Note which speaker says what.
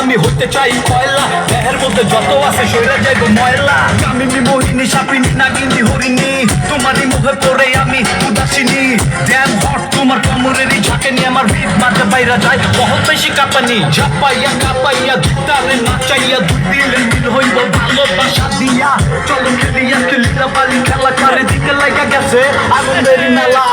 Speaker 1: আমি হতে চাই কয়লা দেহের মধ্যে যত আছে সইরা যাইব ময়লা কামিনী মোহিনী সাপিনী নাগিনী হরিণী তোমারই মুখে পড়ে আমি উদাসিনী ড্যাম বাইরা যায় বহুত বেশি কাঁপানি। ঝাপাইয়া কাঁপাইয়া ধুতারে নাচাইয়া দুদিলে মিল হইব ভালোবাসা দিয়া। চলো খেলিয়া খেলিয়া বাড়ি খেলা করে, দিকে লাগা গেছে মেলা। রহিলা মাইয়া দেখা